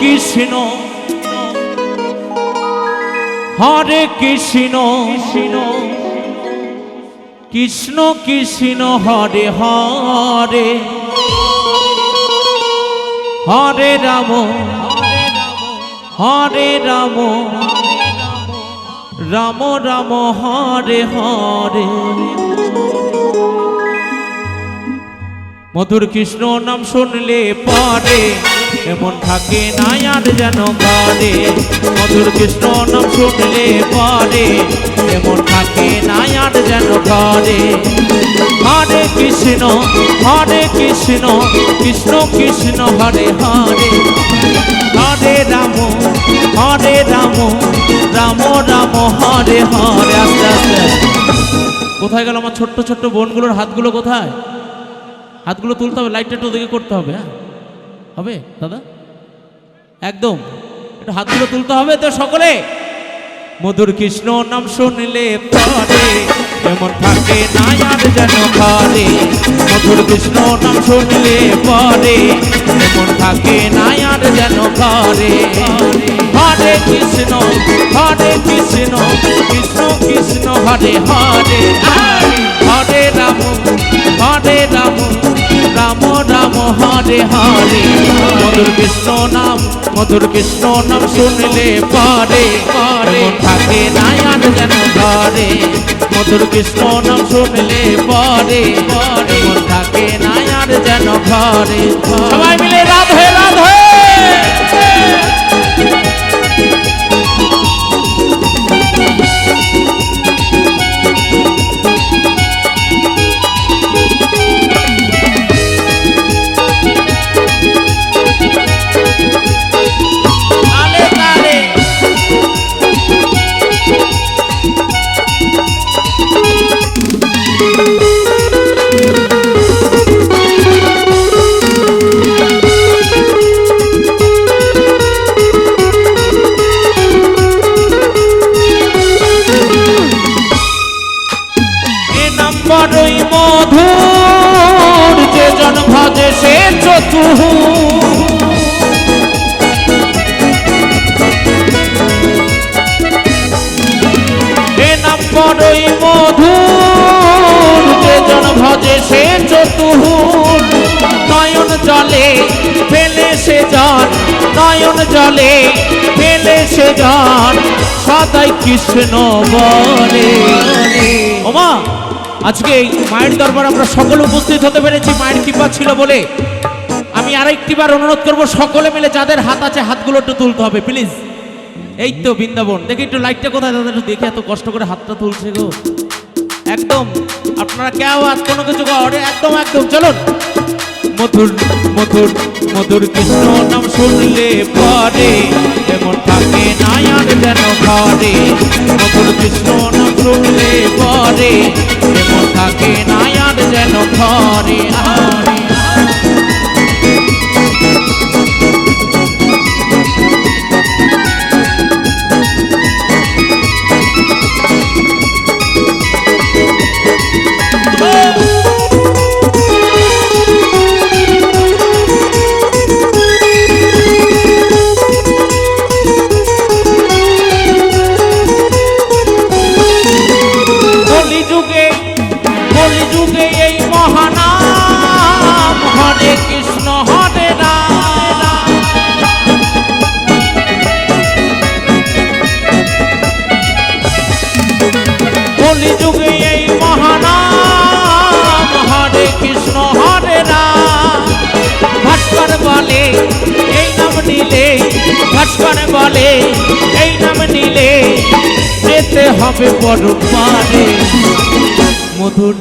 কৃষ্ণ। হরে কৃষ্ণ। কৃষ্ণ কৃষ্ণ, হরে হরে। হরে রাম। হরে রাম। রাম রাম, হরে হরে। মধুর কৃষ্ণ নাম শুনলে পরে। এমন থাকে না আর যেন ঘরে মধুর কৃষ্ণ নাম শুনলে পরে। এমন থাকে না আর যেন ঘরে হরে কৃষ্ণ হরে কৃষ্ণ কৃষ্ণ কৃষ্ণ, হরে হরে। হরে রাম হরে রাম রাম রাম, হরে হরে। আস্তে আস্তে। কোথায় গেল আমার ছোট্ট ছোট্ট বোনগুলোর হাতগুলো কোথায়? হাতগুলো তুলতে হবে, লাইটটা একটু ওদিকে করতে হবে হ্যাঁ? হবে, দাদা? একদম। একটু হাতগুলো তুলতে হবে তো সকলে। মধুর কৃষ্ণ নাম শুনলে পরে, এমন থাকে না আর যেন ঘরে মধুর কৃষ্ণ নাম শুনলে পরে, এমন থাকে না আর যেন ঘরে হরে কৃষ্ণ হরে কৃষ্ণ কৃষ্ণ কৃষ্ণ, হরে হরে। হরে হরে, মধুর কৃষ্ণ নাম, মধুর কৃষ্ণ নাম শুনলে পরে পরে। থাকে নায়ান যেন ঘরে মধুর কৃষ্ণ নাম শুনলে পরে পরে। থাকে নায়ান যেন ঘরে সবাই মিলে রাধে। নম্বরই মধুর, যে জন ভজে সে চতুর। এ নম্বরই মধুর, যে জন ভজে সে চতুর। নয়ন জলে ফেলে সে জন, নয়ন জলে ফেলে সে জন, সদাই কৃষ্ণ বলে। ওমা! আজকে মায়ের দরবার আমরা সকলে উপস্থিত হতে পেরেছি, মায়ের কৃপা ছিল বলে। আমি আরেকটিবার অনুরোধ করব, সকলে মিলে যাদের হাত আছে, হাতগুলো একটু তুলতে হবে প্লিজ এই তো বৃন্দাবন। দেখি একটু লাইটটা কোথায়, দাদা একটু দেখে, এত কষ্ট করে হাতটা তুলছে গো। একদম, আপনারা কেউ হাত কোনো কিছু একদম একদম, চলুন। মধুর মধুর মধুর কৃষ্ণ নাম শুনলে পরে, এমন থাকে না আর যেন ঘরে। মধুর কৃষ্ণ নাম শুনলে পরে না আর যেন ঘরে আরে ভাস্কর বলে, এই নাম নিলে যেতে হবে বড় পারে। মধুর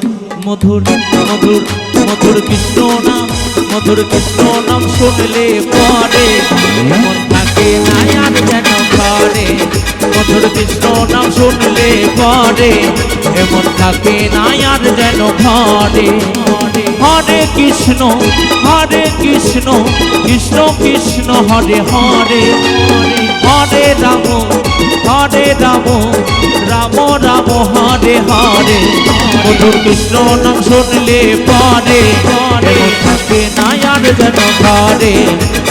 মধুর মধুর মধুর কৃষ্ণ নাম, মধুর কৃষ্ণ নাম শুনলে পরে। মন থাকে আর যেন ঘরে মধুর কৃষ্ণ নাম শুনলে পরে। এমন থাকে না আর যেন ঘরে কৃষ্ণ, হরে কৃষ্ণ কৃষ্ণ কৃষ্ণ, হরে হরে হরে রাম হরে রাম রাম রাম, হরে হরে। মধুর কৃষ্ণ নাম শুনলে পরে পরে। থাকে না আর যেন ঘরে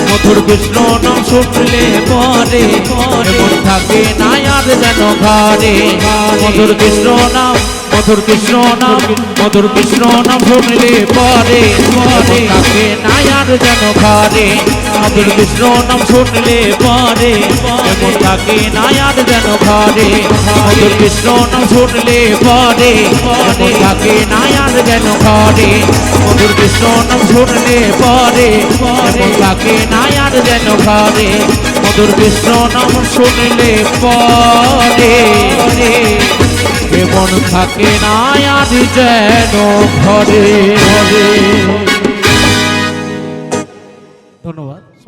মধুর কৃষ্ণ নাম শুনলে পরে এমন থাকে না আর যেন ঘরে। মধুর কৃষ্ণ নাম, মধুর কৃষ্ণ নাম, মধুর কৃষ্ণ নাম শুনলে পরে পরে। থাকে না আর যেন ঘরে, মধুর কৃষ্ণ নাম শুনলে পরে এমন থাকে আর যেন ঘরে, মধুর কৃষ্ণ নাম শুনলে পরে এমন থাকে আর যেন ঘরে, মধুর কৃষ্ণ নাম শুনলে পরে এমন থাকে আর যেন ঘরে মধুর কৃষ্ণ নাম শুনলে পরে। কেমন থাকে না আর যেন ঘরে। ধন্যবাদ।